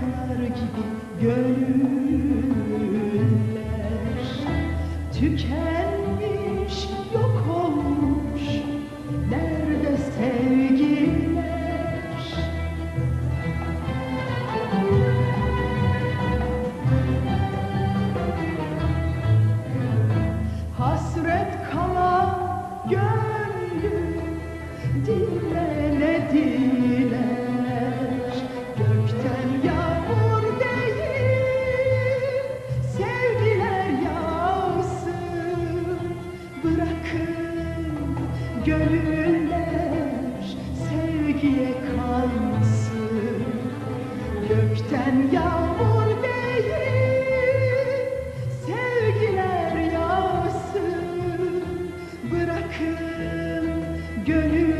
akar gibi gönüller tüker. Gönüller sevgiye kaynasın Gökten yağmur değil Sevgiler yağsın. Bırakın gönül